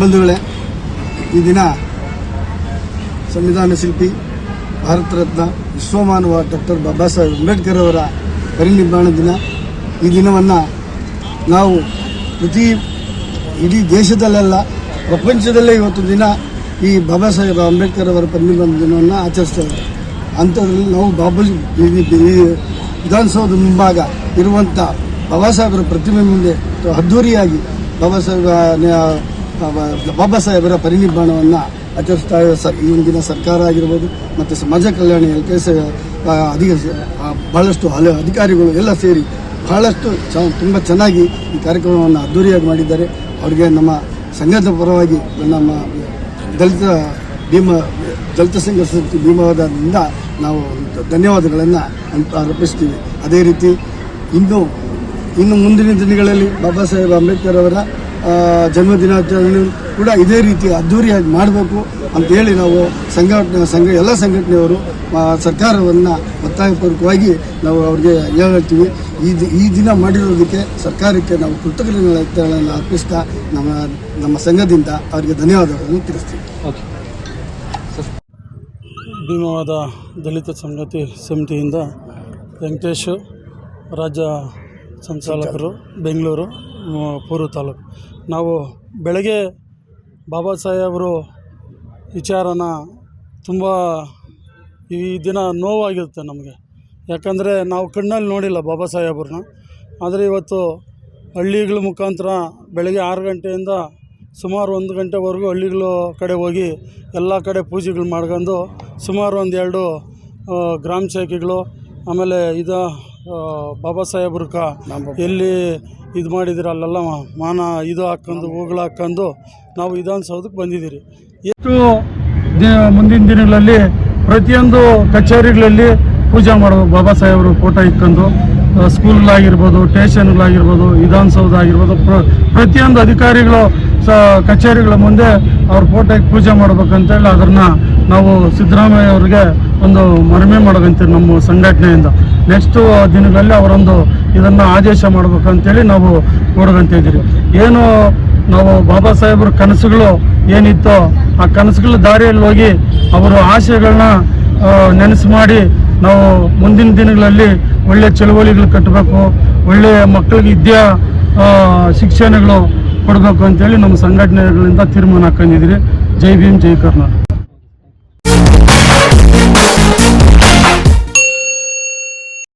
ಬಂಧುಗಳೇ, ಈ ದಿನ ಸಂವಿಧಾನ ಶಿಲ್ಪಿ, ಭಾರತ ರತ್ನ, ವಿಶ್ವಮಾನವ ಡಾಕ್ಟರ್ ಬಾಬಾ ಸಾಹೇಬ್ ಅಂಬೇಡ್ಕರ್ ಅವರ ಪರಿನಿರ್ಮಾಣ ದಿನ. ಈ ದಿನವನ್ನು ನಾವು ಪ್ರತಿ ಇಡೀ ದೇಶದಲ್ಲೆಲ್ಲ, ಪ್ರಪಂಚದಲ್ಲೇ ಇವತ್ತು ದಿನ ಈ ಬಾಬಾ ಸಾಹೇಬ್ ಅಂಬೇಡ್ಕರ್ ಅವರ ಪರಿನಿರ್ಮಾಣ ದಿನವನ್ನು ಆಚರಿಸ್ತಾ ಇದ್ದಾರೆ ಅಂಥದ್ರಲ್ಲಿ ನಾವು ಬಾಬಾಜಿ, ಈ- ವಿಧಾನಸೌಧದ ಮುಂಭಾಗ ಇರುವಂಥ ಬಾಬಾ ಸಾಹೇಬರ ಪ್ರತಿಮೆ ಮುಂದೆ ಅದ್ಧೂರಿಯಾಗಿ ಬಾಬಾ ಸಾಹೇಬ ಬಾಬಾ ಸಾಹೇಬರ ಪರಿನಿರ್ಮಾಣವನ್ನು ಆಚರಿಸ್ತಾ ಸ ಈ ಹಿಂದಿನ ಸರ್ಕಾರ ಆಗಿರ್ಬೋದು, ಮತ್ತು ಸಮಾಜ ಕಲ್ಯಾಣ, ಎಲ್ ಕೆ ಅಧಿಕ ಭಾಳಷ್ಟು ಹಲವು ಅಧಿಕಾರಿಗಳು ಎಲ್ಲ ಸೇರಿ ಬಹಳಷ್ಟು ಚ ತುಂಬ ಚೆನ್ನಾಗಿ ಈ ಕಾರ್ಯಕ್ರಮವನ್ನು ಅದ್ಧೂರಿಯಾಗಿ ಮಾಡಿದ್ದಾರೆ. ಅವರಿಗೆ ನಮ್ಮ ಸಂಘದ ಪರವಾಗಿ ನಮ್ಮ ದಲಿತ ಭೀಮ, ದಲಿತ ಸಂಘ ಸಮಿತಿ ಭೀಮವಾದದಿಂದ ನಾವು ಧನ್ಯವಾದಗಳನ್ನು ಅರ್ಪಿಸ್ತೀವಿ. ಅದೇ ರೀತಿ ಇನ್ನು ಇನ್ನು ಮುಂದಿನ ದಿನಗಳಲ್ಲಿ ಬಾಬಾ ಸಾಹೇಬ್ ಅಂಬೇಡ್ಕರ್ ಅವರ ಜನ್ಮದಿನಾಚರಣೆ ಕೂಡ ಇದೇ ರೀತಿ ಅದ್ಧೂರಿಯಾಗಿ ಮಾಡಬೇಕು ಅಂತೇಳಿ ನಾವು ಸಂಘಟನೆ, ಸಂಘ, ಎಲ್ಲ ಸಂಘಟನೆಯವರು ಸರ್ಕಾರವನ್ನು ಒತ್ತಾಯಪೂರ್ವಕವಾಗಿ ನಾವು ಅವ್ರಿಗೆ ಹೇಳ್ತೀವಿ. ಈ ಈ ದಿನ ಮಾಡಿರೋದಕ್ಕೆ ಸರ್ಕಾರಕ್ಕೆ ನಾವು ಕೃತಜ್ಞತೆಗಳನ್ನು ಅರ್ಪಿಸ್ತಾ ನಮ್ಮ ನಮ್ಮ ಸಂಘದಿಂದ ಅವರಿಗೆ ಧನ್ಯವಾದಗಳನ್ನು ತಿಳಿಸ್ತೀವಿ. ಓಕೆ ಭೀಮವಾದ ದಲಿತ ಸಂಗತಿ ಸಮಿತಿಯಿಂದ ವೆಂಕಟೇಶ್, ರಾಜ್ಯ ಸಂಚಾಲಕರು, ಬೆಂಗಳೂರು. ಪೂರ್ವ ತಾಲೂಕು. ನಾವು ಬೆಳಗ್ಗೆ ಬಾಬಾ ಸಾಹೇಬರು ವಿಚಾರನ ತುಂಬ ಈ ದಿನ ನೋವಾಗಿರುತ್ತೆ ನಮಗೆ. ಯಾಕಂದರೆ ನಾವು ಕಣ್ಣಲ್ಲಿ ನೋಡಿಲ್ಲ ಬಾಬಾ ಸಾಹೇಬ್ರನ್ನ. ಆದರೆ ಇವತ್ತು ಹಳ್ಳಿಗಳ ಮುಖಾಂತರ ಬೆಳಗ್ಗೆ ಆರು ಗಂಟೆಯಿಂದ ಸುಮಾರು ಒಂದು ಗಂಟೆವರೆಗೂ ಹಳ್ಳಿಗಳ ಕಡೆ ಹೋಗಿ ಎಲ್ಲ ಕಡೆ ಪೂಜೆಗಳು ಮಾಡ್ಕೊಂಡು ಸುಮಾರು ಒಂದೆರಡು ಗ್ರಾಮ ಶಾಖೆಗಳು, ಆಮೇಲೆ ಇದು ಬಾಬಾ ಸಾಹೇಬ್ ಕ ಎಲ್ಲಿ ಇದು ಮಾಡಿದಿರ ಅಲ್ಲೆಲ್ಲ ಮಾನ ಇದು ಹಾಕ್ಕೊಂಡು ಹೂಗಳು ಹಾಕ್ಕೊಂಡು ನಾವು ವಿಧಾನಸೌಧಕ್ಕೆ ಬಂದಿದ್ದೀರಿ. ಎಷ್ಟು ಮುಂದಿನ ದಿನಗಳಲ್ಲಿ ಪ್ರತಿಯೊಂದು ಕಚೇರಿಗಳಲ್ಲಿ ಪೂಜೆ ಮಾಡೋದು ಬಾಬಾ ಸಾಹೇಬರು ಫೋಟೋ ಇಟ್ಕೊಂಡು ಆ, ಸ್ಕೂಲ್ಗಳಾಗಿರ್ಬೋದು ಸ್ಟೇಷನ್ಗಳಾಗಿರ್ಬೋದು ವಿಧಾನಸೌಧ ಆಗಿರ್ಬೋದು ಪ್ರ- ಪ್ರತಿಯೊಂದು ಅಧಿಕಾರಿಗಳು ಸ ಕಚೇರಿಗಳ ಮುಂದೆ ಅವ್ರ ಫೋಟೋಗೆ ಪೂಜೆ ಮಾಡ್ಬೇಕಂತೇಳಿ ಅದನ್ನು ನಾವು ಸಿದ್ದರಾಮಯ್ಯ ಅವ್ರಿಗೆ ಒಂದು ಮನವಿ ಮಾಡೋದಂತೀವಿ ನಮ್ಮ ಸಂಘಟನೆಯಿಂದ. ನೆಕ್ಸ್ಟು ದಿನಗಳಲ್ಲಿ ಅವರೊಂದು ಇದನ್ನು ಆದೇಶ ಮಾಡ್ಬೇಕಂತೇಳಿ ನಾವು ನೋಡ್ಕೊಂತ ಇದ್ದೀರಿ. ಏನು ನಾವು ಬಾಬಾ ಸಾಹೇಬ್ರ ಕನಸುಗಳು ಏನಿತ್ತೋ ಆ ಕನಸುಗಳ ದಾರಿಯಲ್ಲಿ ಹೋಗಿ ಅವರ ಆಶಯಗಳನ್ನ ನೆನೆಸು ಮಾಡಿ ನಾವು ಮುಂದಿನ ದಿನಗಳಲ್ಲಿ ಒಳ್ಳೆ ಚಳುವಳಿಗಳು ಕಟ್ಟಬೇಕು, ಒಳ್ಳೆಯ ಮಕ್ಕಳಿಗೆ ವಿದ್ಯಾ ಶಿಕ್ಷಣಗಳು ಕೊಡಬೇಕು ಅಂತೇಳಿ ನಮ್ಮ ಸಂಘಟನೆಗಳಿಂದ ತೀರ್ಮಾನ ಹಾಕೊಂಡಿದ್ದೀರಿ. ಜೈ ಭೀಮ್, ಜೈ ಕರ್ನಾಟಕ.